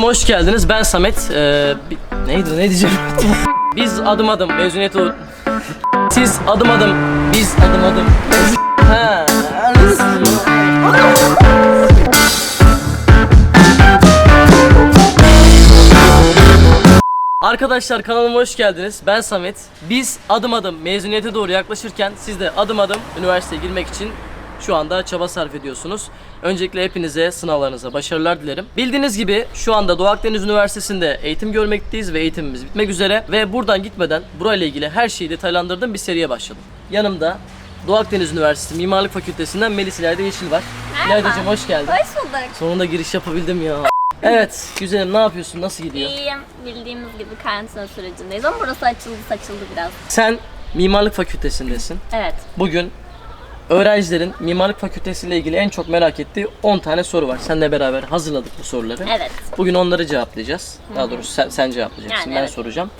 Hoş geldiniz. Ben Samet. Ee, neydi? Ne diyeceğim? Biz adım adım mezuniyete o- Siz adım adım. Biz adım adım. Arkadaşlar kanalıma hoş geldiniz. Ben Samet. Biz adım adım mezuniyete doğru yaklaşırken siz de adım adım üniversiteye girmek için şu anda çaba sarf ediyorsunuz. Öncelikle hepinize sınavlarınıza başarılar dilerim. Bildiğiniz gibi şu anda Doğu Akdeniz Üniversitesi'nde eğitim görmekteyiz ve eğitimimiz bitmek üzere ve buradan gitmeden burayla ilgili her şeyi detaylandırdığım bir seriye başladım. Yanımda Doğu Akdeniz Üniversitesi Mimarlık Fakültesinden Melis İlayda Yeşil var. İlayda'cığım hoş geldin. Hoş bulduk. Sonunda giriş yapabildim ya. Evet güzelim ne yapıyorsun nasıl gidiyor? İyiyim. Bildiğimiz gibi karantina sürecindeyiz ama burası açıldı saçıldı biraz. Sen mimarlık fakültesindesin. Evet. Bugün öğrencilerin mimarlık fakültesiyle ilgili en çok merak ettiği 10 tane soru var. Seninle beraber hazırladık bu soruları. Evet. Bugün onları cevaplayacağız. Daha doğrusu sen, sen cevaplayacaksın. Yani ben evet. soracağım.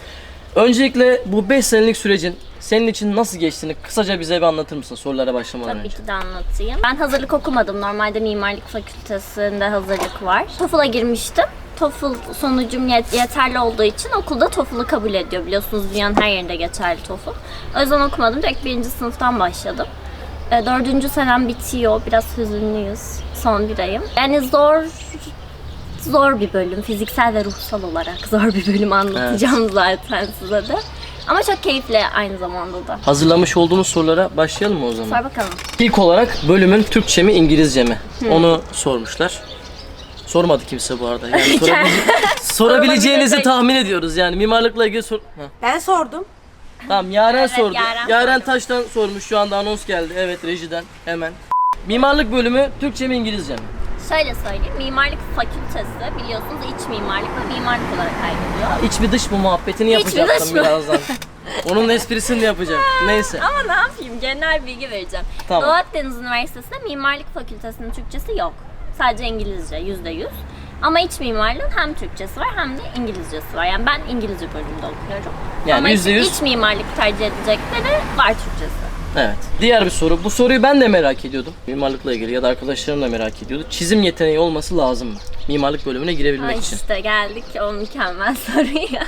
Öncelikle bu 5 senelik sürecin senin için nasıl geçtiğini kısaca bize bir anlatır mısın sorulara başlamadan Tabii önce? ki de anlatayım. Ben hazırlık okumadım. Normalde mimarlık fakültesinde hazırlık var. TOEFL'a girmiştim. TOEFL sonucum yet- yeterli olduğu için okulda TOEFL'ı kabul ediyor. Biliyorsunuz dünyanın her yerinde geçerli TOEFL. O yüzden okumadım. Direkt birinci sınıftan başladım. E, Dördüncü senem bitiyor. Biraz hüzünlüyüz. Son bir ayım. Yani zor zor bir bölüm. Fiziksel ve ruhsal olarak zor bir bölüm anlatacağım zaten size de. Ama çok keyifli aynı zamanda da. Hazırlamış olduğumuz sorulara başlayalım mı o zaman? Sor bakalım. İlk olarak bölümün Türkçe mi İngilizce mi? Onu sormuşlar. Sormadı kimse bu arada. Yani sorabilece- sorabileceğinizi tahmin ediyoruz yani mimarlıkla ilgili sor... Heh. Ben sordum. Tamam Yaren Evet, sordu. Yaren Yaren. Taş'tan sormuş şu anda anons geldi. Evet rejiden hemen. Mimarlık bölümü Türkçe mi İngilizce mi? Şöyle söyleyeyim. Mimarlık fakültesi biliyorsunuz iç mimarlık ve mimarlık olarak ayrılıyor. İç mi dış mı muhabbetini İç mi, dış yapacaktım mı? birazdan. Onun esprisini de yapacağım. Neyse. Ama ne yapayım? Genel bilgi vereceğim. Tamam. Doğu Akdeniz Üniversitesi'nde mimarlık fakültesinin Türkçesi yok. Sadece İngilizce yüzde yüz. Ama iç mimarlığın hem Türkçesi var hem de İngilizcesi var. Yani ben İngilizce bölümünde okuyorum. Yani Ama yüzde yüz- iç mimarlık tercih edecekleri var Türkçesi. Evet. Diğer bir soru. Bu soruyu ben de merak ediyordum. Mimarlıkla ilgili ya da arkadaşlarım da merak ediyordu. Çizim yeteneği olması lazım mı? Mimarlık bölümüne girebilmek Ha için. işte geldik o mükemmel soruya.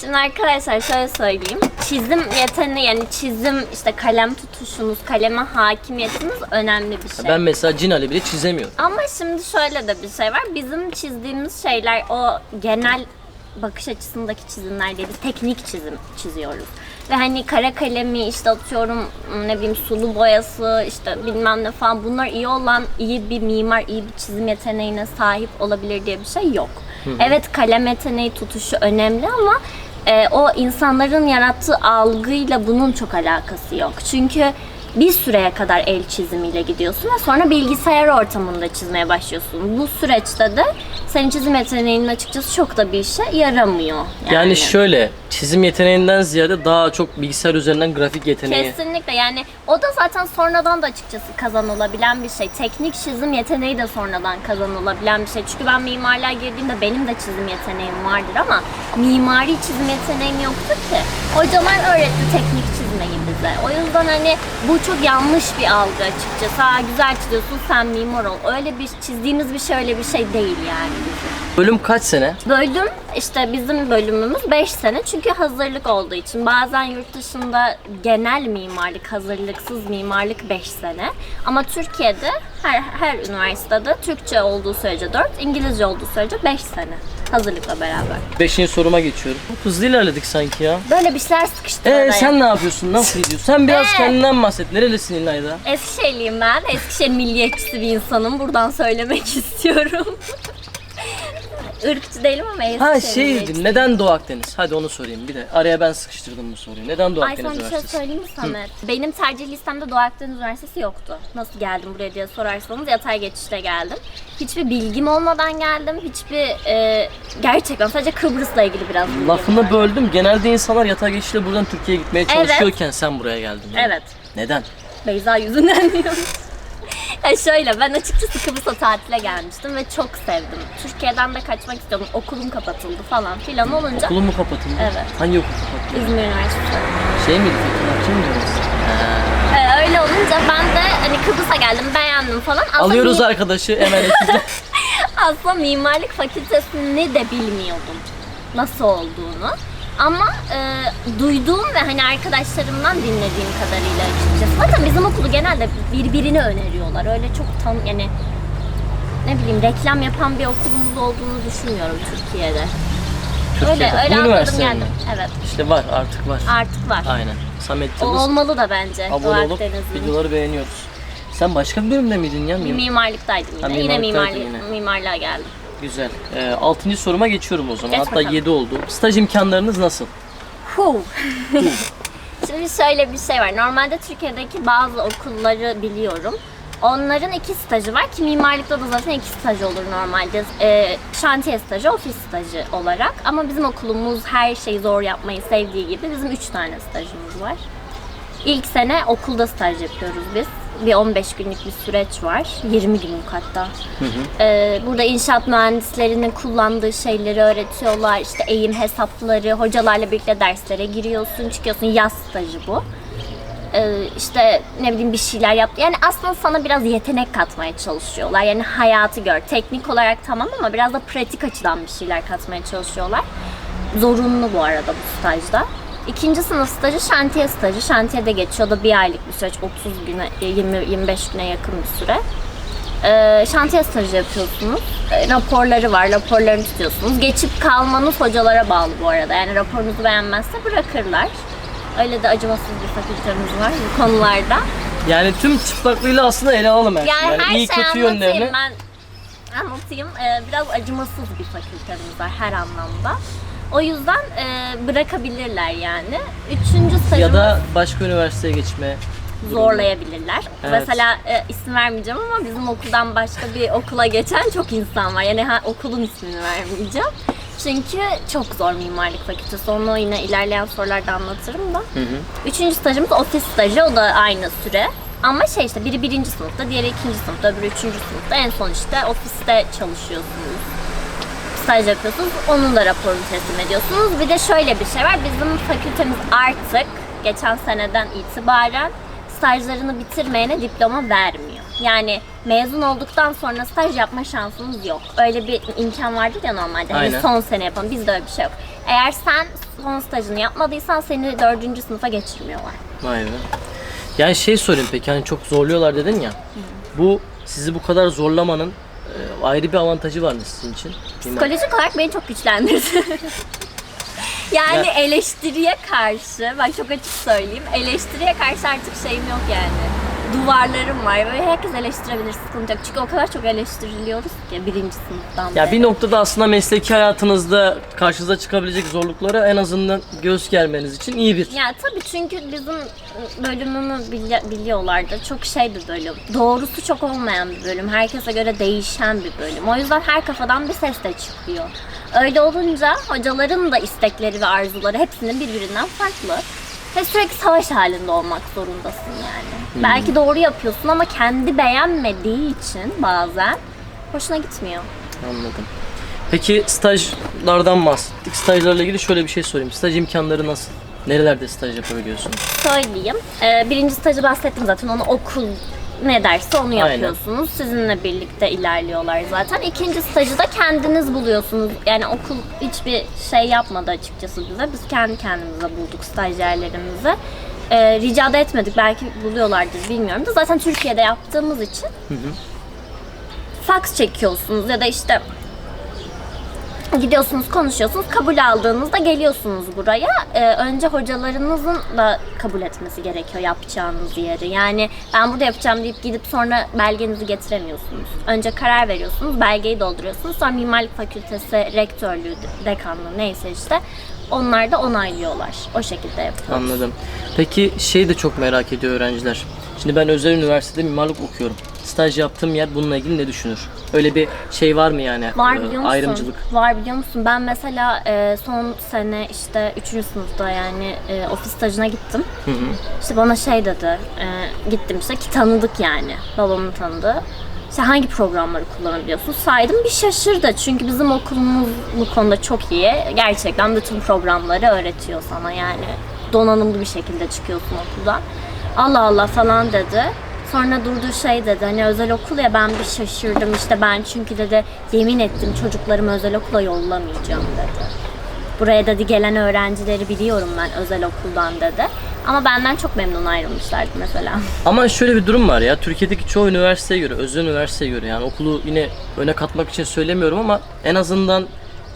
Şimdi arkadaşlar şöyle söyleyeyim. Çizim yeteneği yani çizim işte kalem tutuşunuz, kaleme hakimiyetiniz önemli bir şey. Ben mesela Cinali bile çizemiyorum. Ama şimdi şöyle de bir şey var. Bizim çizdiğimiz şeyler o genel bakış açısındaki çizimler değil. Biz teknik çizim çiziyoruz. Ve hani kara kalemi işte atıyorum ne bileyim sulu boyası işte bilmem ne falan bunlar iyi olan iyi bir mimar iyi bir çizim yeteneğine sahip olabilir diye bir şey yok. Evet kalem yeteneği tutuşu önemli ama e, o insanların yarattığı algıyla bunun çok alakası yok. Çünkü bir süreye kadar el çizimiyle gidiyorsun ve sonra bilgisayar ortamında çizmeye başlıyorsun. Bu süreçte de senin çizim yeteneğinin açıkçası çok da bir işe yaramıyor. Yani, şöyle çizim yeteneğinden ziyade daha çok bilgisayar üzerinden grafik yeteneği. Kesinlikle yani o da zaten sonradan da açıkçası kazanılabilen bir şey. Teknik çizim yeteneği de sonradan kazanılabilen bir şey. Çünkü ben mimarlığa girdiğimde benim de çizim yeteneğim vardır ama mimari çizim yeteneğim yoktu ki. Hocalar öğretti teknik çizmeyi bize. O yüzden hani bu çok yanlış bir algı açıkçası. Ha güzel çiziyorsun sen mimar ol. Öyle bir çizdiğimiz bir şey öyle bir şey değil yani. Bölüm kaç sene? Bölüm işte bizim bölümümüz 5 sene çünkü hazırlık olduğu için bazen yurt dışında genel mimarlık hazırlıksız mimarlık 5 sene ama Türkiye'de her her üniversitede Türkçe olduğu sürece 4 İngilizce olduğu sürece 5 sene hazırlıkla beraber. Beşinci soruma geçiyorum. Çok hızlı ilerledik sanki ya. Böyle bir şeyler sıkıştı Ee sen ne yapıyorsun? Nasıl gidiyor? Sen biraz Ee? kendinden bahset. Nerelisin İlayda? Eskişehirliyim ben. Eskişehir milliyetçisi bir insanım. Buradan söylemek istiyorum. Irkçı değilim ama Ha şey neden Doğu Akdeniz? Hadi onu sorayım bir de. Araya ben sıkıştırdım bu soruyu. Neden Doğu Ay Akdeniz sana bir şey Üniversitesi? söyleyeyim mi Samet? Benim tercih listemde Doğu Akdeniz Üniversitesi yoktu. Nasıl geldim buraya diye sorarsanız yatay geçişle geldim. Hiçbir bilgim olmadan geldim. Hiçbir e, gerçekten sadece Kıbrıs'la ilgili biraz bilgim Lafını böldüm. Genelde insanlar yatay geçişle buradan Türkiye'ye gitmeye çalışıyorken sen buraya geldin. yani. Evet. Neden? Beyza yüzünden diyorum. ya şöyle ben açıkçası Kıbrıs'a tatile gelmiştim ve çok sevdim. Türkiye'den de kaçmak istiyordum. Okulum kapatıldı falan filan olunca Okulun mu kapatıldı? Evet. Hangi okul kapatıldı? İzmir Üniversitesi. Şey miydi? Kim? Ee, öyle olunca ben de hani Kıbrıs'a geldim beğendim falan. Aslında Alıyoruz mi- arkadaşı hemen ekibe. Aslında mimarlık fakültesini de bilmiyordum nasıl olduğunu. Ama e, duyduğum ve hani arkadaşlarımdan dinlediğim kadarıyla açıkçası. Zaten bizim okulu genelde birbirini öneriyorlar. Öyle çok tan yani ne bileyim reklam yapan bir okulumuz olduğunu düşünmüyorum Türkiye'de. Öyle Türkiye'de. öyle Bu anladım mi? Evet. İşte var artık var. Artık var. Aynen. Samet O olmalı da bence. Doğu Abone olup Akdeniz'in. videoları beğeniyoruz. Sen başka bir bölümde miydin ya? Bir mimarlıktaydım yine. Ha, yine mimarlıktaydın mimarlı, yine. mimarlığa geldim. Güzel. Ee, altıncı soruma geçiyorum o zaman. Geç Hatta bakalım. 7 oldu. Staj imkanlarınız nasıl? Hu. Şimdi şöyle bir şey var. Normalde Türkiye'deki bazı okulları biliyorum. Onların iki stajı var ki mimarlıkta da zaten iki staj olur normalde. Ee, şantiye stajı, ofis stajı olarak. Ama bizim okulumuz her şeyi zor yapmayı sevdiği gibi bizim üç tane stajımız var. İlk sene okulda staj yapıyoruz biz. Bir 15 günlük bir süreç var. 20 günlük hatta. Ee, burada inşaat mühendislerinin kullandığı şeyleri öğretiyorlar. İşte eğim hesapları, hocalarla birlikte derslere giriyorsun, çıkıyorsun. Yaz stajı bu. Ee, işte ne bileyim bir şeyler yap. Yani aslında sana biraz yetenek katmaya çalışıyorlar. Yani hayatı gör. Teknik olarak tamam ama biraz da pratik açıdan bir şeyler katmaya çalışıyorlar. Zorunlu bu arada bu stajda. İkinci sınıf stajı şantiye stajı. Şantiyede geçiyor O da bir aylık bir süreç. 30 güne, 20-25 güne yakın bir süre. Ee, şantiye stajı yapıyorsunuz. Ee, raporları var, raporlarını tutuyorsunuz. Geçip kalmanız hocalara bağlı bu arada. Yani raporunuzu beğenmezse bırakırlar. Öyle de acımasız bir fakültemiz var bu konularda. Yani tüm çıplaklığıyla aslında ele alalım her. Yani, Yani her iyi şeyi kötü yönlerini. ben anlatayım. Ee, biraz acımasız bir fakültemiz var her anlamda. O yüzden e, bırakabilirler yani. Üçüncü stajımız Ya da başka üniversiteye geçme. zorlayabilirler. Evet. Mesela e, isim vermeyeceğim ama bizim okuldan başka bir okula geçen çok insan var. Yani ha, okulun ismini vermeyeceğim. Çünkü çok zor mimarlık fakültesi. Onu yine ilerleyen sorularda anlatırım da. Hı hı. Üçüncü stajımız ofis stajı. O da aynı süre. Ama şey işte biri birinci sınıfta, diğeri ikinci sınıfta, öbürü üçüncü sınıfta. En son işte ofiste çalışıyorsunuz. Staj yapıyorsunuz. Onun da raporunu teslim ediyorsunuz. Bir de şöyle bir şey var. Bizim fakültemiz artık geçen seneden itibaren stajlarını bitirmeyene diploma vermiyor. Yani mezun olduktan sonra staj yapma şansınız yok. Öyle bir imkan vardır ya normalde. Hani Aynen. son sene yapalım. Bizde öyle bir şey yok. Eğer sen son stajını yapmadıysan seni dördüncü sınıfa geçirmiyorlar. Be. Yani şey sorayım peki hani çok zorluyorlar dedin ya. Bu sizi bu kadar zorlamanın ayrı bir avantajı var mı sizin için? Bilmem. Psikolojik olarak beni çok güçlendirdi. yani Ya- eleştiriye karşı, bak çok açık söyleyeyim, eleştiriye karşı artık şeyim yok yani. Duvarlarım var ve herkes eleştirebilir, sıkıntı yok. Çünkü o kadar çok eleştiriliyoruz ki birinci sınıftan Ya beri. bir noktada aslında mesleki hayatınızda karşınıza çıkabilecek zorluklara en azından göğüs germeniz için iyi bir. Ya tabii çünkü bizim bölümümü bili- biliyorlardı. Çok şey bir bölüm. Doğrusu çok olmayan bir bölüm. Herkese göre değişen bir bölüm. O yüzden her kafadan bir ses de çıkıyor. Öyle olunca hocaların da istekleri ve arzuları hepsinin birbirinden farklı. Ve sürekli savaş halinde olmak zorundasın yani. Belki doğru yapıyorsun ama kendi beğenmediği için bazen hoşuna gitmiyor. Anladım. Peki stajlardan bahsettik. Stajlarla ilgili şöyle bir şey sorayım. Staj imkanları nasıl? Nerelerde staj yapabiliyorsunuz? söyleyeyim. Ee, birinci stajı bahsettim zaten. Onu okul ne derse onu Aynen. yapıyorsunuz. Sizinle birlikte ilerliyorlar zaten. İkinci stajı da kendiniz buluyorsunuz. Yani okul hiçbir şey yapmadı açıkçası bize. Biz kendi kendimize bulduk stajyerlerimizi. Ee, rica da etmedik. Belki buluyorlardır bilmiyorum da. Zaten Türkiye'de yaptığımız için fax çekiyorsunuz ya da işte gidiyorsunuz konuşuyorsunuz kabul aldığınızda geliyorsunuz buraya Ee, önce hocalarınızın da kabul etmesi gerekiyor yapacağınız yeri yani ben burada yapacağım deyip gidip sonra belgenizi getiremiyorsunuz önce karar veriyorsunuz belgeyi dolduruyorsunuz sonra mimarlık fakültesi rektörlüğü dekanlığı neyse işte onlar da onaylıyorlar o şekilde yapıyoruz. Anladım. Peki şey de çok merak ediyor öğrenciler. Şimdi ben özel üniversitede mimarlık okuyorum. Staj yaptığım yer bununla ilgili ne düşünür? Öyle bir şey var mı yani? Var Ee, biliyor musun? Ayrımcılık. Var biliyor musun? Ben mesela e, son sene işte 3. sınıfta yani e, ofis stajına gittim. Hı hı. İşte bana şey dedi, e, gittim işte ki tanıdık yani, babamın tanıdığı. İşte hangi programları kullanabiliyorsun? Saydım bir şaşırdı çünkü bizim okulumuz bu konuda çok iyi. Gerçekten bütün programları öğretiyor sana yani. Donanımlı bir şekilde çıkıyorsun okuldan. Allah Allah falan dedi. Sonra durdu şey dedi hani özel okul ya ben bir şaşırdım işte ben çünkü dedi yemin ettim çocuklarımı özel okula yollamayacağım dedi. Buraya dedi gelen öğrencileri biliyorum ben özel okuldan dedi. Ama benden çok memnun ayrılmışlardı mesela. Ama şöyle bir durum var ya. Türkiye'deki çoğu üniversiteye göre, özel üniversiteye göre yani okulu yine öne katmak için söylemiyorum ama en azından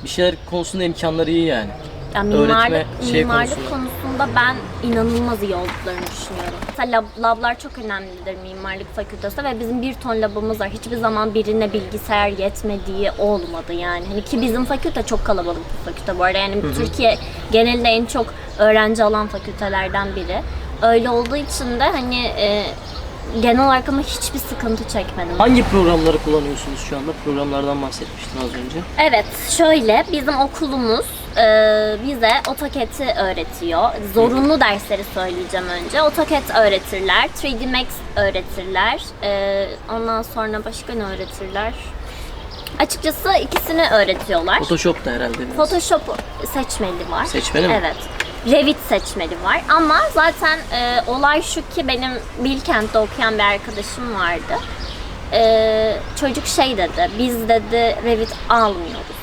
bir şeyler konusunda imkanları iyi yani. Ya mimarlık, Öğretme şey mimarlık konusunda. Konusunda ben inanılmaz iyi olduklarını düşünüyorum. Mesela lab, lablar çok önemlidir mimarlık fakültesinde ve bizim bir ton labımız var. Hiçbir zaman birine bilgisayar yetmediği olmadı yani. Hani ki bizim fakülte çok kalabalık bir fakülte bu arada. Yani Türkiye genelinde en çok öğrenci alan fakültelerden biri. Öyle olduğu için de hani e, genel olarak ama hiçbir sıkıntı çekmedim. Hangi programları kullanıyorsunuz şu anda? Programlardan bahsetmiştin az önce. Evet, şöyle bizim okulumuz e, bize AutoCAD'i öğretiyor. Zorunlu dersleri söyleyeceğim önce. AutoCAD öğretirler, 3D Max öğretirler. E, ondan sonra başka ne öğretirler? Açıkçası ikisini öğretiyorlar. Photoshop da herhalde biraz. Photoshop seçmeli var. Seçmeli mi? Evet. Revit seçmeli var ama zaten e, olay şu ki benim Bilkent'te okuyan bir arkadaşım vardı. E, çocuk şey dedi, biz dedi Revit almıyoruz.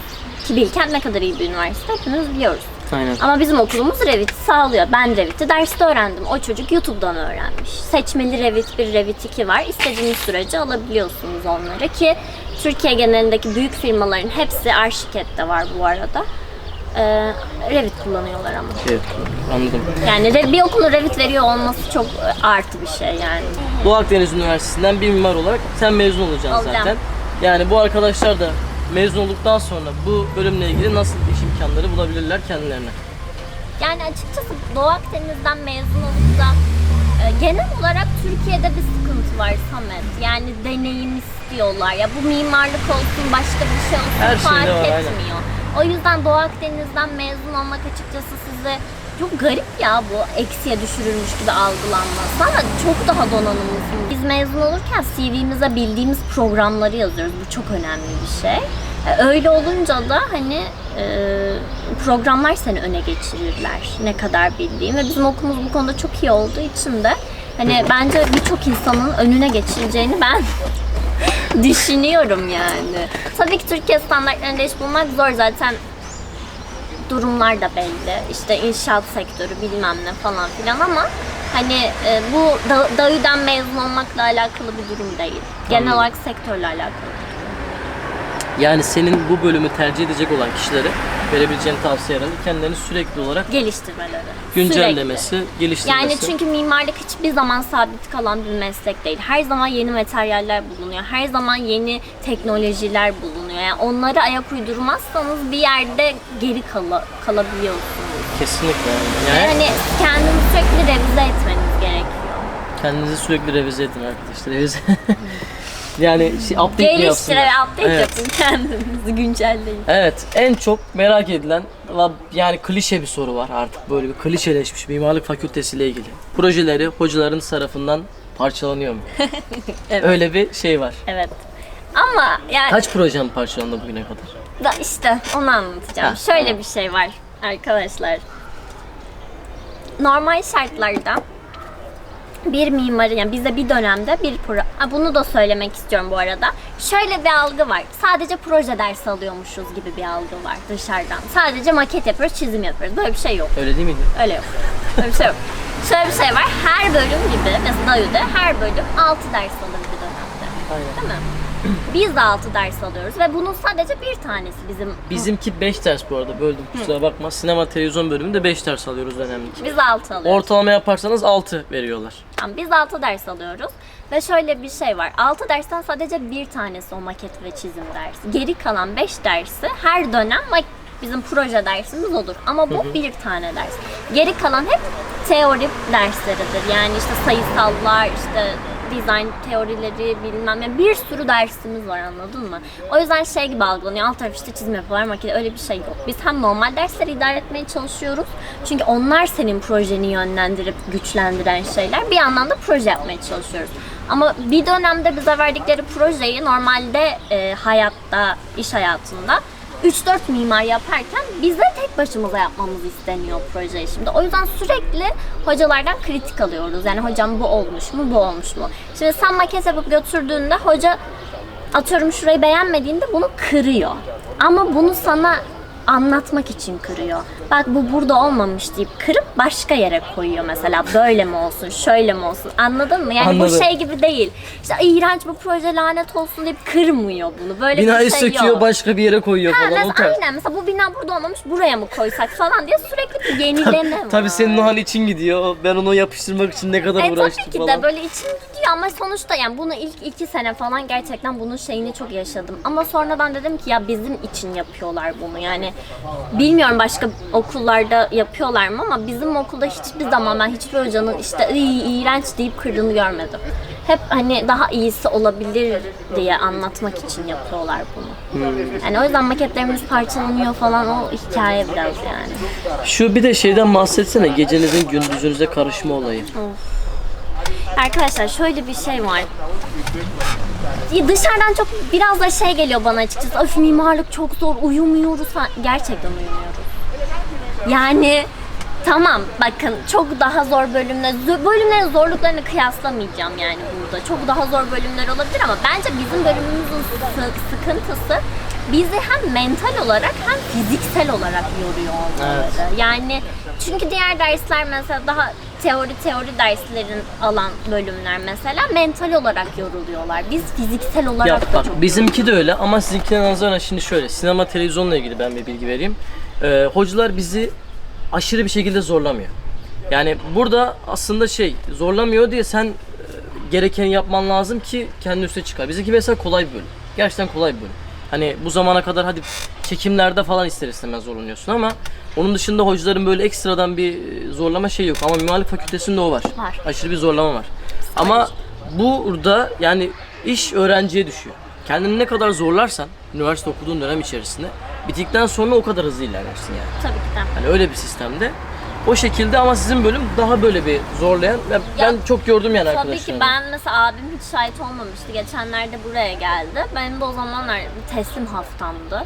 Ki Bilkent ne kadar iyi bir üniversite hepimiz biliyoruz. Aynen. Ama bizim okulumuz Revit sağlıyor. Ben Revit'i derste öğrendim. O çocuk YouTube'dan öğrenmiş. Seçmeli Revit 1, Revit 2 var. İstediğiniz sürece alabiliyorsunuz onları ki Türkiye genelindeki büyük firmaların hepsi Arşiket'te var bu arada. Ee, Revit kullanıyorlar ama. Evet, anladım. Yani bir okulun Revit veriyor olması çok artı bir şey yani. Doğu Akdeniz Üniversitesi'nden bir mimar olarak sen mezun olacaksın Olacağım. zaten. Yani bu arkadaşlar da mezun olduktan sonra bu bölümle ilgili nasıl iş imkanları bulabilirler kendilerine? Yani açıkçası Doğu Akdeniz'den mezun olup da e, genel olarak Türkiye'de bir sıkıntı var Samet. Yani deneyim istiyorlar. Ya bu mimarlık olsun, başka bir şey olsun Her şeyde fark var, aynen. etmiyor. O yüzden Doğu Akdeniz'den mezun olmak açıkçası size çok garip ya bu eksiye düşürülmüş gibi algılanması ama çok daha donanımlısınız. Biz mezun olurken CV'mize bildiğimiz programları yazıyoruz. Bu çok önemli bir şey. E, Öyle olunca da hani e, programlar seni öne geçirirler ne kadar bildiğin ve bizim okulumuz bu konuda çok iyi olduğu için de hani bence birçok insanın önüne geçileceğini ben düşünüyorum yani. Tabii ki Türkiye standartlarında iş bulmak zor zaten durumlar da belli. İşte inşaat sektörü bilmem ne falan filan ama hani e, bu da, DAÜ'den mezun olmakla alakalı bir durum değil. Genel olarak sektörle alakalı. Yani senin bu bölümü tercih edecek olan kişilere verebileceğin tavsiye herhalde kendilerini sürekli olarak Geliştirmeleri. güncellemesi, geliştirmesi. Yani çünkü mimarlık hiçbir zaman sabit kalan bir meslek değil. Her zaman yeni materyaller bulunuyor. Her zaman yeni teknolojiler bulunuyor. Yani onlara ayak uydurmazsanız bir yerde geri kala, kalabiliyorsunuz. Kesinlikle yani. Yani kendinizi sürekli revize etmeniz gerekiyor. kendinizi sürekli revize edin arkadaşlar. Revize. yani şey, update mi Geliştir yapsınlar? ve update Evet. yapın kendinizi, güncelleyin. Evet, en çok merak edilen yani klişe bir soru var artık böyle bir klişeleşmiş mimarlık fakültesiyle ilgili. Projeleri hocaların tarafından parçalanıyor mu? Evet. Öyle bir şey var. Evet. Ama yani Kaç projem parçalandı bugüne kadar? da işte onu anlatacağım. Ha, Şöyle bir şey var arkadaşlar. Normal şartlarda bir mimarı yani bize bir dönemde bir pro Ha, bunu da söylemek istiyorum bu arada. Şöyle bir algı var. Sadece proje dersi alıyormuşuz gibi bir algı var dışarıdan. Sadece maket yapıyoruz, çizim yapıyoruz. Böyle bir şey yok. Öyle değil miydi? Öyle yok. Öyle bir şey yok. Şöyle bir şey var. Her bölüm gibi mesela DAYU'da her bölüm 6 ders alır bir dönemde. Aynen. Değil mi? Biz de 6 ders alıyoruz ve bunun sadece bir tanesi bizim. Bizimki 5 ders bu arada böldüm kusura bakma. Sinema televizyon bölümünde 5 ders alıyoruz dönemlik. Biz 6 alıyoruz. Ortalama yaparsanız 6 veriyorlar. Tamam, biz 6 ders alıyoruz. Ve şöyle bir şey var. 6 dersten sadece bir tanesi o maket ve çizim dersi. Geri kalan 5 dersi her dönem bizim proje dersimiz olur. Ama bu bir tane ders. Geri kalan hep teori dersleridir. Yani işte sayısallar, işte dizayn teorileri bilmem ne bir sürü dersimiz var anladın mı? O yüzden şey gibi algılanıyor. Alt taraf işte çizim yapıyorlar makine öyle bir şey yok. Biz hem normal dersleri idare etmeye çalışıyoruz. Çünkü onlar senin projeni yönlendirip güçlendiren şeyler. Bir yandan da proje yapmaya çalışıyoruz. Ama bir dönemde bize verdikleri projeyi normalde e, hayatta, iş hayatında 3-4 mimar yaparken bize tek başımıza yapmamız isteniyor projeyi şimdi. O yüzden sürekli hocalardan kritik alıyoruz. Yani hocam bu olmuş mu, bu olmuş mu? Şimdi sen maket yapıp götürdüğünde hoca atıyorum şurayı beğenmediğinde bunu kırıyor. Ama bunu sana anlatmak için kırıyor. Bak bu burada olmamış deyip kırıp başka yere koyuyor mesela. Böyle mi olsun, şöyle mi olsun? Anladın mı? Yani Anladım. bu şey gibi değil. İşte iğrenç bu proje lanet olsun deyip kırmıyor bunu. Böyle Binayı bir şey söküyor yok. başka bir yere koyuyor Ha, falan o mesela tarz. aynen mesela bu bina burada olmamış buraya mı koysak falan diye sürekli bir yenileme var. Tabii senin o an için gidiyor. Ben onu yapıştırmak için ne kadar E, uğraştım tabii ki falan. de böyle içim gidiyor ama sonuçta yani bunu ilk iki sene falan gerçekten bunun şeyini çok yaşadım. Ama sonradan dedim ki ya bizim için yapıyorlar bunu yani bilmiyorum başka okullarda yapıyorlar mı ama bizim okulda hiçbir zaman ben hiçbir hocanın işte "Iy, iğrenç deyip kırdığını görmedim. Hep hani daha iyisi olabilir diye anlatmak için yapıyorlar bunu. Yani o yüzden maketlerimiz parçalanıyor falan o hikaye biraz yani. Şu bir de şeyden bahsetsene geceninizin gündüzünüze karışma olayı. Arkadaşlar şöyle bir şey var. Dışarıdan çok biraz da şey geliyor bana açıkçası. Öf mimarlık çok zor, uyumuyoruz. Gerçekten uyumuyoruz. Yani tamam bakın çok daha zor bölümler, bölümlerin zorluklarını kıyaslamayacağım yani burada. Çok daha zor bölümler olabilir ama bence bizim bölümümüzün sı- sıkıntısı bizi hem mental olarak hem fiziksel olarak yoruyor olmaları. Yani çünkü diğer dersler mesela daha teori teori derslerin alan bölümler mesela mental olarak yoruluyorlar. Biz fiziksel olarak Ya da bak çok bizimki de öyle ama sizinkine nazaran şimdi şöyle sinema televizyonla ilgili ben bir bilgi vereyim. Ee, hocalar bizi aşırı bir şekilde zorlamıyor. Yani burada aslında şey zorlamıyor diye sen e, gerekeni yapman lazım ki kendi üstüne çıkar. Bizimki mesela kolay bir bölüm. Gerçekten kolay bir bölüm. Hani bu zamana kadar hadi çekimlerde falan ister istemez zorlanıyorsun ama onun dışında hocaların böyle ekstradan bir e, zorlama şey yok. Ama mimarlık fakültesinde o var. Var. Aşırı bir zorlama var. Ama burada yani iş öğrenciye düşüyor. Kendini ne kadar zorlarsan üniversite okuduğun dönem içerisinde bittikten sonra o kadar hızlı ilerlersin yani. tabii ki de. Hani öyle bir sistemde. O şekilde ama sizin bölüm daha böyle bir zorlayan. Ben, ben çok gördüm yani Tabii arkadaşlarımı. ki ben mesela abim hiç şahit olmamıştı. Geçenlerde buraya geldi. Benim de o zamanlar teslim haftamdı.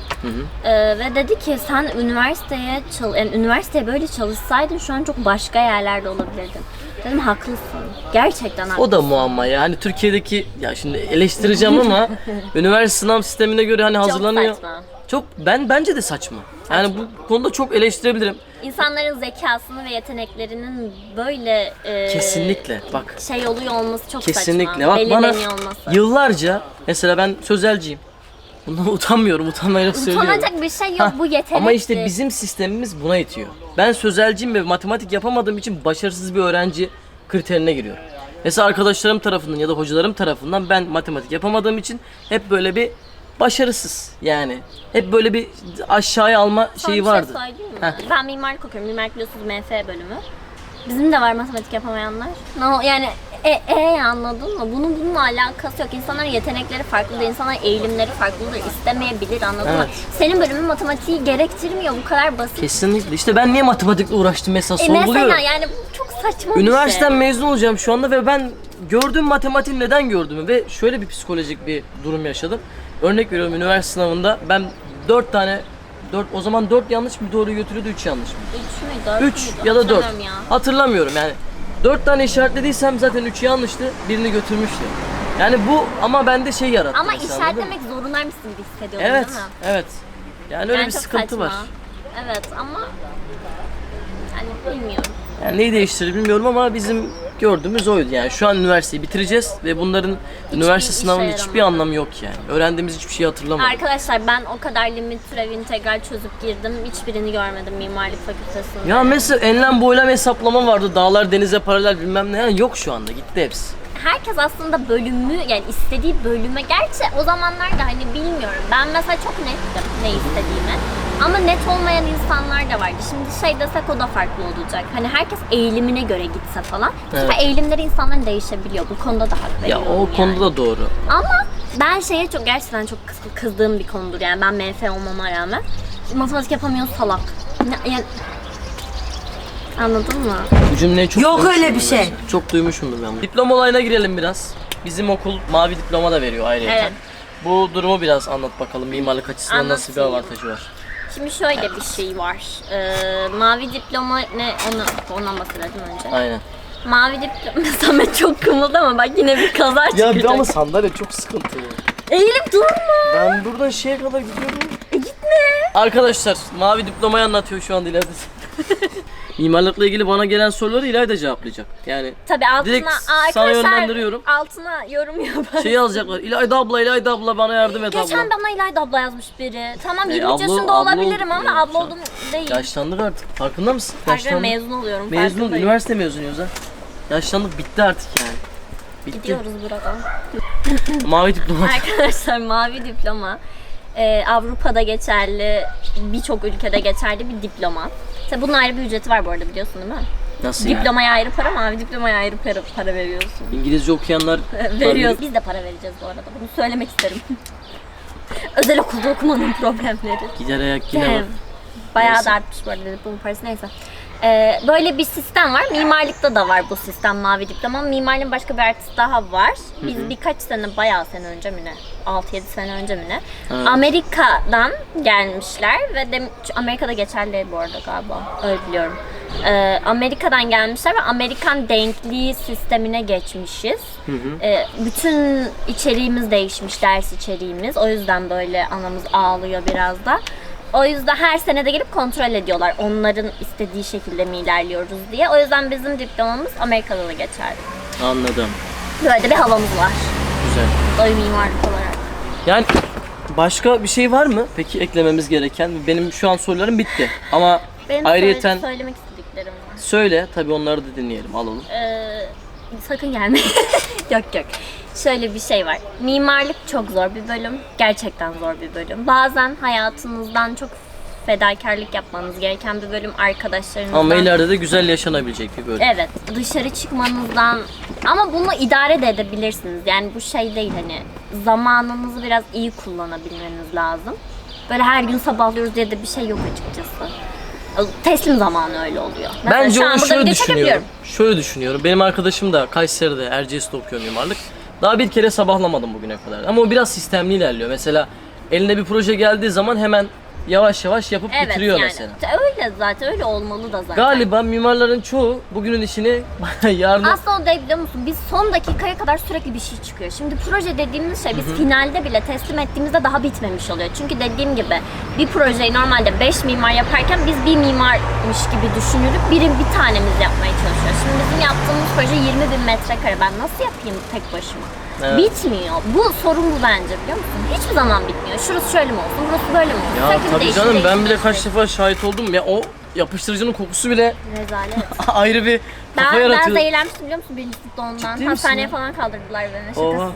Ee, ve dedi ki sen üniversiteye çal yani üniversiteye böyle çalışsaydın şu an çok başka yerlerde olabilirdin. Dedim haklısın. Gerçekten haklısın. O da muamma ya. Hani Türkiye'deki ya şimdi eleştireceğim ama üniversite sınav sistemine göre hani hazırlanıyor. saçma. Çok ben bence de saçma. Yani bu konuda çok eleştirebilirim. İnsanların zekasını ve yeteneklerinin böyle e, Kesinlikle. Bak şey oluyor olması çok Kesinlikle. saçma. Bak bana Belirleniyor olması. yıllarca mesela ben sözelciyim. Bundan utanmıyorum, utanmayarak söylüyorum. Utanacak bir şey yok Hah, bu yetenekti. Ama işte bizim sistemimiz buna itiyor. Ben sözelciyim ve matematik yapamadığım için başarısız bir öğrenci kriterine giriyorum. Mesela arkadaşlarım tarafından ya da hocalarım tarafından ben matematik yapamadığım için hep böyle bir başarısız yani. Hep böyle bir aşağıya alma Son şeyi bir şey vardı. söyleyeyim mi? Heh. Ben mimarlık okuyorum. Mimarlık biliyorsunuz MF bölümü. Bizim de var matematik yapamayanlar. No, yani e, e anladın mı? Bunun bununla alakası yok. İnsanların yetenekleri farklıdır, insanların eğilimleri farklıdır, istemeyebilir anladın mı? Evet. Senin bölümün matematiği gerektirmiyor. Bu kadar basit. Kesinlikle. İşte ben niye matematikle uğraştım mesela E, sorguluyorum. mesela yani bu çok saçma Üniversiteden bir şey. mezun olacağım şu anda ve ben gördüğüm matematiği neden gördüğümü ve şöyle bir psikolojik bir durum yaşadım. Örnek veriyorum üniversite sınavında ben 4 tane 4 o zaman 4 yanlış mı doğru götürüyordu 3 yanlış mı? Üç müydü, dört 3 müydü? ya da 4. Hatırlamıyorum Ya. Hatırlamıyorum yani. 4 tane işaretlediysem zaten 3 yanlıştı, birini götürmüştü. Yani bu ama bende şey yarattı. Ama mesela, işaretlemek zorundaymışsın gibi hissediyorum Evet, değil mi? evet. Yani öyle Yani bir sıkıntı saçma. var. Evet ama yani bilmiyorum. Yani neyi değiştirir bilmiyorum ama bizim gördüğümüz oydu yani. Şu an üniversiteyi bitireceğiz ve bunların üniversite işe sınavının hiçbir yaramıyor. anlamı yok yani. Öğrendiğimiz hiçbir şeyi hatırlamadım. Arkadaşlar ben o kadar limit türev integral çözüp girdim. Hiçbirini görmedim mimarlık fakültesinde. Ya mesela enlem boylam hesaplama vardı. Dağlar denize paralel bilmem ne. Yani yok şu anda. Gitti hepsi. Herkes aslında bölümü yani istediği bölüme gerçi o zamanlarda hani bilmiyorum. Ben mesela çok nettim ne istediğimi. Ama net olmayan insanlar da vardı. Şimdi şey desek o da farklı olacak. Hani herkes eğilimine göre gitse falan. Evet. eğilimleri insanların değişebiliyor. Bu konuda da hak Ya veriyorum o yani. konuda da doğru. Ama ben şeye çok gerçekten çok kız- kızdığım bir konudur yani ben MF olmama rağmen. Matematik yapamıyor salak. Ne- Yani, anladın mı? Bu cümleyi çok Yok duymuşumdur öyle bir şey. ben. Çok duymuşumdur ben. bunu. Diploma olayına girelim biraz. Bizim okul mavi diploma da veriyor ayrıca. Evet. Bu durumu biraz anlat bakalım. Mimarlık açısından nasıl bir Anlatayım. avantajı var? Şimdi şöyle bir şey var. Ee, mavi diploma ne? Onu, ondan bahsedelim önce. Aynen. Mavi diploma. Samet çok kımıldı ama bak yine bir kaza çıkacak. sandalye çok sıkıntı. Eğilip durma. Ben buradan şeye kadar gidiyorum. E, gitme. Arkadaşlar mavi diplomayı anlatıyor şu an İlayda. Mimarlıkla ilgili bana gelen soruları İlayda cevaplayacak. Yani Tabii altına Direkt sana arkadaşlar yönlendiriyorum. altına yorum yapar. şey yazacaklar. İlayda abla, İlayda abla bana yardım et abla. Geçen bana İlayda abla yazmış biri. Tamam E, 23 abla- yaşında abla olabilirim olduk ama ya. abla oldum değil. Yaşlandık artık. Farkında mısın? Farkında Yaşlandık. mezun oluyorum. Mezun, farkındayım. üniversite mezunuyuz ha. Yaşlandık bitti artık yani. Bitti. Gidiyoruz buradan. Mavi diploma. Arkadaşlar mavi diploma e, Avrupa'da geçerli, birçok ülkede geçerli bir diploma. Tabi bunun ayrı bir ücreti var bu arada biliyorsun değil mi? Nasıl yani? Diplomaya ayrı para, mavi diplomaya ayrı para, para veriyorsun. İngilizce okuyanlar Veriyoruz. Biz de para vereceğiz bu arada. Bunu söylemek isterim. Özel okulda okumanın problemleri. Gider ayak yine var. Bayağı da artmış bu arada diploma parası neyse. Ee, böyle bir sistem var. Mimarlıkta da var bu sistem mavi diploma. Mimarlığın başka bir artısı daha var. Biz birkaç sene, bayağı sene önce mi ne? 6-7 sene önce mi ne? Evet. Amerika'dan gelmişler ve de, Amerika'da geçerli bu arada galiba. Öyle biliyorum. Ee, Amerika'dan gelmişler ve Amerikan denkliği sistemine geçmişiz. Ee, bütün içeriğimiz değişmiş, ders içeriğimiz. O yüzden böyle anamız ağlıyor biraz da. O yüzden her sene de gelip kontrol ediyorlar. Onların istediği şekilde mi ilerliyoruz diye. O yüzden bizim diplomamız Amerika'da da geçerli. Anladım. Böyle bir havamız var. Güzel. Doyum mimarlık olarak. Yani başka bir şey var mı peki eklememiz gereken? Benim şu an sorularım bitti. Ama Benim ayrıyeten söyle- söylemek istediklerim var. söyle tabii onları da dinleyelim alalım. Ee, sakın gelme. yok yok. Şöyle bir şey var. Mimarlık çok zor bir bölüm. Gerçekten zor bir bölüm. Bazen hayatınızdan çok fedakarlık yapmanız gereken bir bölüm arkadaşlarınızdan. Ama ileride de güzel yaşanabilecek bir bölüm. Evet, dışarı çıkmanızdan ama bunu idare de edebilirsiniz. Yani bu şey değil hani zamanınızı biraz iyi kullanabilmeniz lazım. Böyle her gün sabahlıyoruz diye de bir şey yok açıkçası. Teslim zamanı öyle oluyor. Mesela Bence şu an onu burada şöyle video düşünüyorum. Şöyle düşünüyorum. Benim arkadaşım da Kayseri'de Erciyes'te okuyor mimarlık. Daha bir kere sabahlamadım bugüne kadar. Ama o biraz sistemli ilerliyor. Mesela eline bir proje geldiği zaman hemen yavaş yavaş yapıp Evet bitiriyor yani. mesela. Öyle zaten öyle olmalı da zaten. Galiba mimarların çoğu bugünün işini yarın Aslında o değil biliyor musun? Biz son dakikaya kadar sürekli bir şey çıkıyor. Şimdi proje dediğimiz şey biz finalde bile teslim ettiğimizde daha bitmemiş oluyor. Çünkü dediğim gibi bir projeyi normalde 5 mimar yaparken biz bir mimarmış gibi düşünülüp biri bir tanemiz yapmaya çalışıyoruz. Şimdi bizim yaptığımız proje 20 bin metrekare. Ben nasıl yapayım tek başıma? Evet. Bitmiyor. Bu sorun bu bence biliyor musun? Hiçbir zaman bitmiyor. Şurası şöyle mi olsun, burası böyle mi olsun? Ya Sürekli tabii değişir, canım ben değişir, bile kaç defa şahit oldum ya o yapıştırıcının kokusu bile Rezalet. ayrı bir kafa Ben, ben yaratıyor. zehirlenmiştim biliyor musun birinci sınıfta ondan. Ciddi misin Hastaneye ya? falan kaldırdılar beni Oha. şakasız.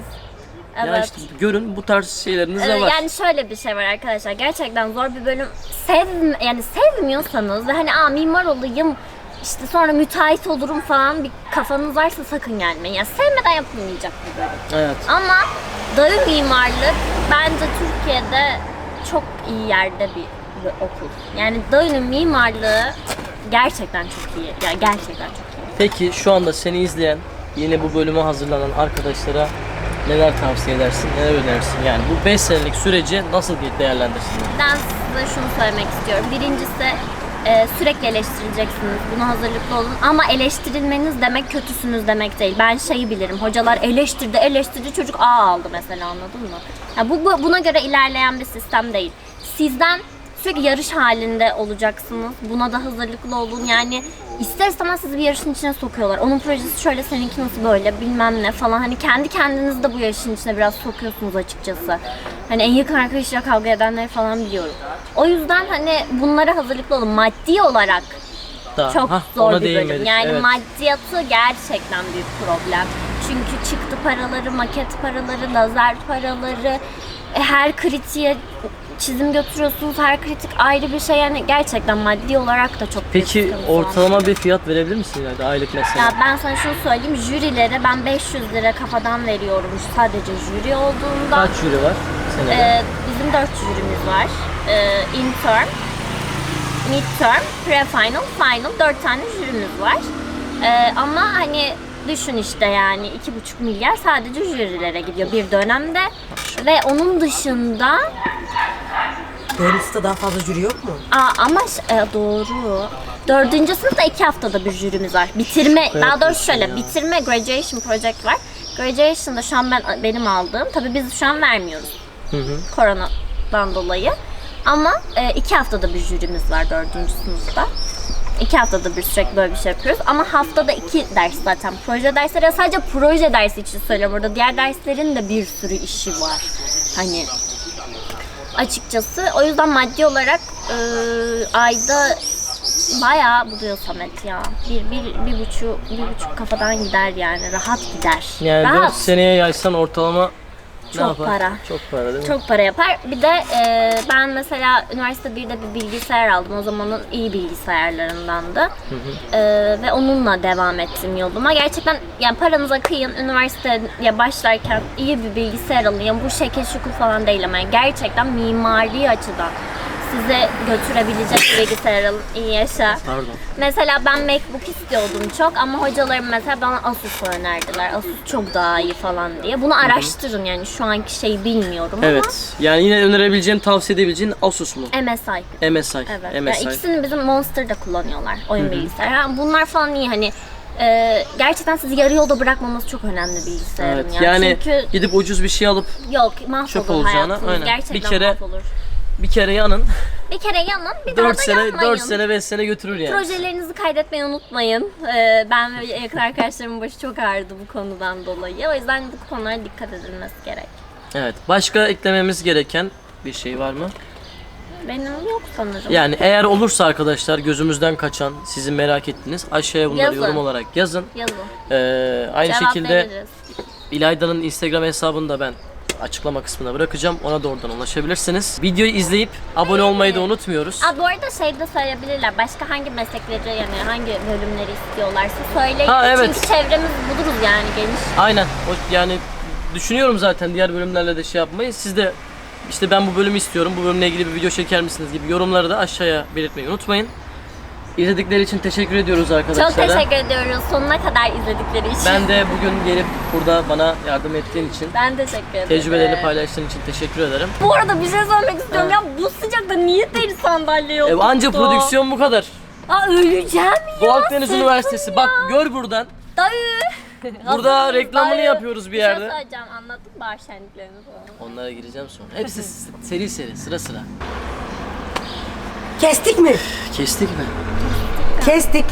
Evet. Ya işte görün bu tarz şeyleriniz de var. Yani şöyle bir şey var arkadaşlar. Gerçekten zor bir bölüm. Sev yani sevmiyorsanız ve hani aa mimar olayım işte sonra müteahhit olurum falan bir kafanız varsa sakın gelmeyin. Yani sevmeden yapılmayacak bir bölüm. Evet. Ama dağı mimarlık bence Türkiye'de çok iyi yerde bir, bir okul. Yani Dağı'nın mimarlığı gerçekten çok iyi. Yani gerçekten çok iyi. Peki şu anda seni izleyen yeni bu bölüme hazırlanan arkadaşlara neler tavsiye edersin, neler önerirsin? Yani bu 5 senelik süreci nasıl değerlendirsinler? Ben size şunu söylemek istiyorum. Birincisi e, sürekli eleştireceksiniz. Buna hazırlıklı olun. Ama eleştirilmeniz demek kötüsünüz demek değil. Ben şeyi bilirim. Hocalar eleştirdi, eleştirdi. Çocuk A aldı mesela anladın mı? Ya bu, bu buna göre ilerleyen bir sistem değil. Sizden sürekli yarış halinde olacaksınız. Buna da hazırlıklı olun. Yani ister istemez sizi bir yarışın içine sokuyorlar. Onun projesi şöyle, seninki nasıl böyle bilmem ne falan. Hani kendi kendinizi de bu yarışın içine biraz sokuyorsunuz açıkçası. Hani en yakın arkadaşıyla kavga edenleri falan biliyorum. O yüzden hani bunlara hazırlıklı olun. Maddi olarak Daha, çok hah, zor bir bölüm. Yani evet. maddiyatı gerçekten büyük problem. Çünkü çıktı paraları, maket paraları, lazer paraları, e, her kritiğe çizim götürüyorsunuz. Her kritik ayrı bir şey. Yani gerçekten maddi olarak da çok büyük Peki var. ortalama bir fiyat verebilir misin yani aylık mesela? Ya ben sana şunu söyleyeyim. Jürilere ben 500 lira kafadan veriyorum sadece jüri olduğunda. Kaç jüri var senede? Ee, bizim 4 jürimiz var. Ee, intern, midterm, pre-final, final 4 tane jürimiz var. Ee, ama hani Düşün işte yani iki buçuk milyar sadece jürilere gidiyor bir dönemde. Ve onun dışında Dördüncü sınıfta daha fazla jüri yok mu? Aa, ama ş- e, doğru. Dördüncü sınıfta iki haftada bir jürimiz var. Bitirme, daha doğrusu şöyle, bitirme graduation project var. Graduation'da şu an ben benim aldığım, tabii biz şu an vermiyoruz. Koronadan dolayı. Ama e, iki haftada bir jürimiz var dördüncü sınıfta. İki haftada bir sürekli böyle bir şey yapıyoruz. Ama haftada iki ders zaten. Proje dersleri ya sadece proje dersi için söylüyorum burada. Diğer derslerin de bir sürü işi var. Hani açıkçası. O yüzden maddi olarak e, ayda bayağı buluyor Samet ya. Bir, bir, bir buçuk, bir buçuk kafadan gider yani. Rahat gider. Yani 4 Rahat. seneye yaysan ortalama ne Çok yapar? para. Çok para değil mi? Çok para yapar. Bir de e, ben mesela üniversite 1'de bir bilgisayar aldım. O zamanın iyi bilgisayarlarındandı. E, ve onunla devam ettim yoluma. Gerçekten yani paranıza kıyın, üniversiteye başlarken iyi bir bilgisayar alın. Yani bu şekil şukul falan değil ama yani gerçekten mimari açıdan size götürebilecek bilgisayar alın. İyi yaşa. Pardon. Mesela ben MacBook istiyordum çok ama hocalarım mesela bana Asus'u önerdiler. Asus çok daha iyi falan diye. Bunu araştırın yani şu anki şeyi bilmiyorum Evet. Yani yine önerebileceğin, tavsiye edebileceğin Asus mu? ama MSI. MSI. Evet. Yani MSI. ikisini bizim Monster'da kullanıyorlar oyun bilgisayarı. Yani bunlar falan iyi hani e, gerçekten sizi yarı yolda bırakmaması çok önemli bilgisayarın Evet. yani. Yani Çünkü gidip ucuz bir şey alıp yok mahvolur çöp olacağına, hayatınız. aynen. Gerçekten Bir kere- mahvolur. Bir kere yanın Bir kere yanın bir daha 4 da sene yanmayın. 4 sene 5 sene götürür yani. Projelerinizi kaydetmeyi unutmayın. Ee, ben ve yakın arkadaşlarımın başı çok ağrıdı bu konudan dolayı. O yüzden bu konulara dikkat edilmesi gerek. Evet. Başka eklememiz gereken bir şey var mı? Benim yok sanırım. Yani eğer olursa arkadaşlar gözümüzden kaçan, sizin merak ettiğiniz aşağıya bunları Yazın. yorum olarak yazın. Yazın. Ee, aynı Cevap şekilde veririz. İlayda'nın Instagram hesabını da ben açıklama kısmına bırakacağım. Ona da oradan ulaşabilirsiniz. Videoyu izleyip abone olmayı da unutmuyoruz. Aa, bu arada şey de söyleyebilirler. Başka hangi meslekleri yani hangi bölümleri istiyorlarsa söyleyin. Ha, evet. Çünkü çevremiz buluruz yani geniş. Aynen. O, yani düşünüyorum zaten diğer bölümlerle de şey yapmayı. Siz de işte ben bu bölümü istiyorum, bu bölümle ilgili bir video çeker misiniz gibi yorumları da aşağıya belirtmeyi unutmayın. İzledikleri için teşekkür ediyoruz arkadaşlara. Çok teşekkür ediyoruz sonuna kadar izledikleri için. Ben de bugün gelip burada bana yardım ettiğin için, Ben teşekkür ederim. tecrübelerini paylaştığın için teşekkür ederim. Bu arada bir şey söylemek istiyorum ya bu sıcakta niye deri sandalye E, yok? anca prodüksiyon bu kadar. Aa öleceğim ya. Doğu Akdeniz sakın Üniversitesi. ya. Bak gör buradan. Dayı. Burada reklamını dayı. yapıyoruz bir yerde. Bir şey söyleyeceğim anlattık bahar şenliklerini falan. Onlara gireceğim sonra. Hepsi seri seri sıra sıra. Kestik mi? Kestik mi? Kestik.